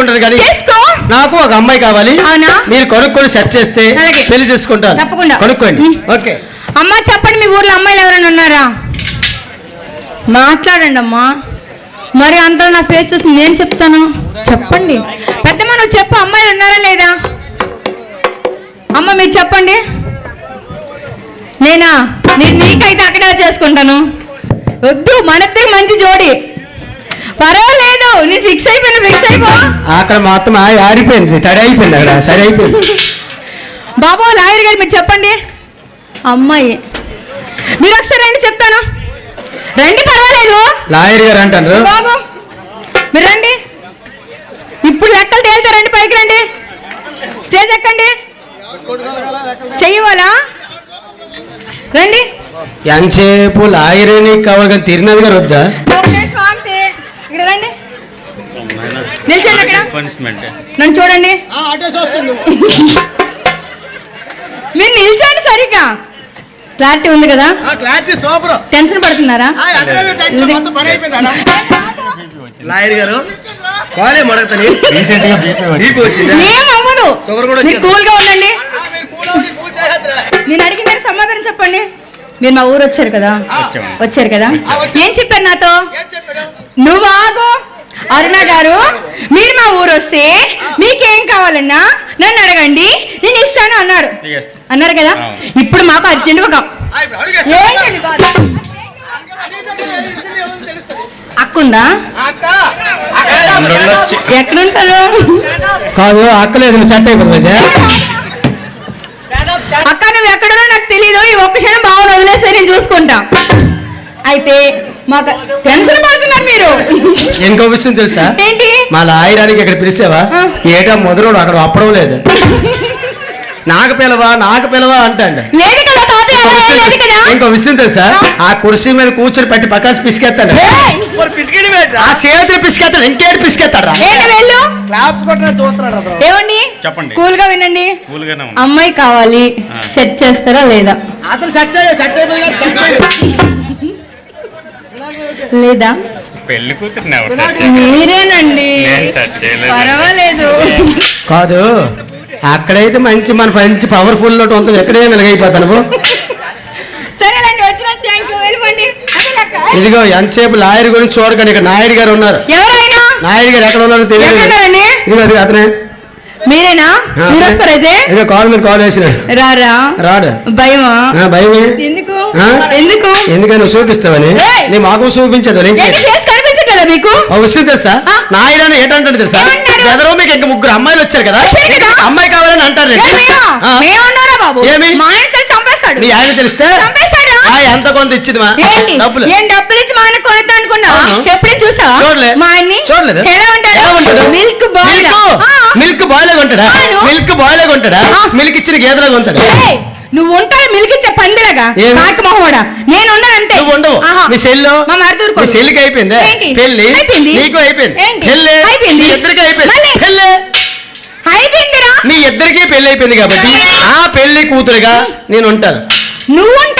చేసుకుంటాను కానీ చేసుకో. నాకు ఒక అమ్మాయి కావాలి. అవునా? మీరు కొనుక్కొని సెర్చ్ చేస్తే అలాగే. పెళ్ళి చేసుకుంటాను తప్పకుండా. కొనుక్కోండి. ఉం. ఓకే. అమ్మా చెప్పండి మీ ఊర్లో అమ్మాయిలు ఎవరైనా ఉన్నారా? మాట్లాడండి అమ్మా. మరి అందరూ నా ఫేస్ చూసి నేను చెప్తాను. చెప్పండి. పెద్ద మన నువ్వు చెప్పు అమ్మాయిలు ఉన్నారా లేదా? అమ్మ మీరు చెప్పండి. నేనా? నేను నీకైతే అక్కడే చేసుకుంటాను. వద్దు మనతే మంచి జోడి. పర్వాలేదు నేను ఫిక్స్ అయిపోయినా ఫిక్స్ అయిపో. అక్కడ మొత్తం ఆ- ఆరిపోయింది తడి అయిపోయింది అక్కడ సరి అయిపోయింది. బాబు లాయర్ గారు మీరు చెప్పండి. అమ్మాయి. మీరు ఒకసారి రండి చెప్తాను. రండి పర్వాలేదు. లాయర్ గారు అంటారు. బాబు మీరు రండి. ఇప్పుడు లెక్కలు తేలుతారండి పైకి రండి. స్టేజ్ ఎక్కండి. చెయ్యవాలా? రండి. ఎంతసేపు లాయర్ అని కావాలి కానీ తిరిగినది గారు వద్దా? నిల్చోండి అక్కడ. పనిష్మెంట్ నన్ను చూడండి. మీరు నిల్చోండి సరిగ్గా. క్లారిటీ ఉంది కదా? Clarity super. టెన్షన్ పడుతున్నారా? లాయర్ గారు కాలే మడగతని రీసెంట్గా బీపీ నీకు వచ్చిందా. ఏం అవ్వదు. షుగర్ కూడా మీరు కూల్గా ఉండండి నేను అడిగిన సమాధానం చెప్పండి. మీరు మా ఊరు వచ్చారు కదా. వచ్చారు కదా? ఏం చెప్పారు నాతో? నువ్వు ఆగు. అరుణ గారు మీరు మా ఊరు వస్తే మీకేం కావాలన్నా నన్ను అడగండి నేను ఇస్తాను అన్నారు. Yes. అన్నారు కదా. ఇప్పుడు మాకు అర్జెంట్ ఒక? అక్కుందా? ఎక్కడుంటారు? కాదు అక్కలేదు సెట్ అయిపోతుంది అక్క నువ్వు ఎక్కడున్నా నాకు తెలియదు ఈ ఒక్క క్షణం బాగా వదిలేస్తే నేను చూసుకుంటా. అయితే మాకు టెన్షన్ పడుతున్నారు మీరు. ఇంకో విషయం తెలుసా? ఏంటి? మా లాయరానికి ఇక్కడ పిలిచావా. ఏటా మొదలు అక్కడ అప్పడం లేదు. నాకు పిలవా నాకు పిలవా అంటాడు. లేదు కదా లేదు కదా? ఇంకో విషయం తెలుసా? ఆ. కుర్చీ మీద కూర్చొని పెట్టి పక్కన పిసికెత్తాడు! ఆ చేతులు పిసికెత్తాడు ఇంకేటి పిసికెత్తాడు ఏమండి? చెప్పండి. కూల్గా వినండి అమ్మాయి కావాలి. సెట్ చేస్తారా లేదా? అతను సెట్ సెట్ అయిపోయింది లేదా? పెళ్ళి? మీరేనండి. పర్వాలేదు. కాదు అక్కడైతే మంచి మన మంచి పవర్ఫుల్ లోటు ఉంటుంది. ఎక్కడే వెలగైపోతాను. ఇదిగో ఎంతసేపు లాయర్ గురించి చూడకండి. ఇక్కడ నాయుడు గారు ఉన్నారు. నాయుడు గారు ఎక్కడ ఉన్నారో తెలియదు? ఇదిగో అది అతనే. మీరేనా? మీరు వస్తారైతే ఇదిగో కాల్ మీద కాల్ వేసినాడు రారా? రాడు. భయమా? భయమే. ఎందుకు? ఎందుకు? ఎందుకని చూపిస్తావని? ఏయ్! నీ మాకు చూపించదు కనిపించట్లేదా మీకు? విషయం తెలుసా? ఆ? నాయుడు అని ఏంటంటాడు తెలుసా? గదరో మీకు ఇంక ముగ్గురు అమ్మాయిలు వచ్చారు కదా? అమ్మాయి కావాలని అంటారు ఏమి? మా ఆయన తెలిసి చంపేస్తాడు. మీ ఆయన తెలిస్తే? ఆ, ఎంత కొంత ఇచ్చింది మా ఏంటి డబ్బులు ఏం డబ్బులు ఇచ్చి మా ఆయన అనుకున్నా అవును. ఎప్పుడు చూసావా చూడలే. మా ఆయన్ని చూడలేదు. ఎలా ఉంటాడు ఎలా ఉంటాడు? మిల్క్ బాయ్ మిల్క్ మిల్క్ అవును. మిల్క్ ఆ. ఇచ్చిన నువ్వు ఉంటాడు మిల్క్ ఇచ్చే పందిరగా ఏమి? మొహోడా నేను ఉండను అంతే నువ్వు ఉండవు ఆహా. మీ సెల్లు మా మరదూరు మీ కొడుకు. సెల్లికి అయిపోయింది ఏంటి? పెళ్ళి అయిపోయింది. నీకు అయిపోయింది ఏంటి? పెళ్ళి అయిపోయింది. మీ ఇద్దరికి అయిపోయింది మళ్ళీ? పెళ్ళి అయిపోయిందిరా మీ ఇద్దరికి పెళ్ళి అయిపోయింది కాబట్టి ఆ పెళ్ళి కూతురుగా నేను ఉంటాను నువ్వు ఉంటావా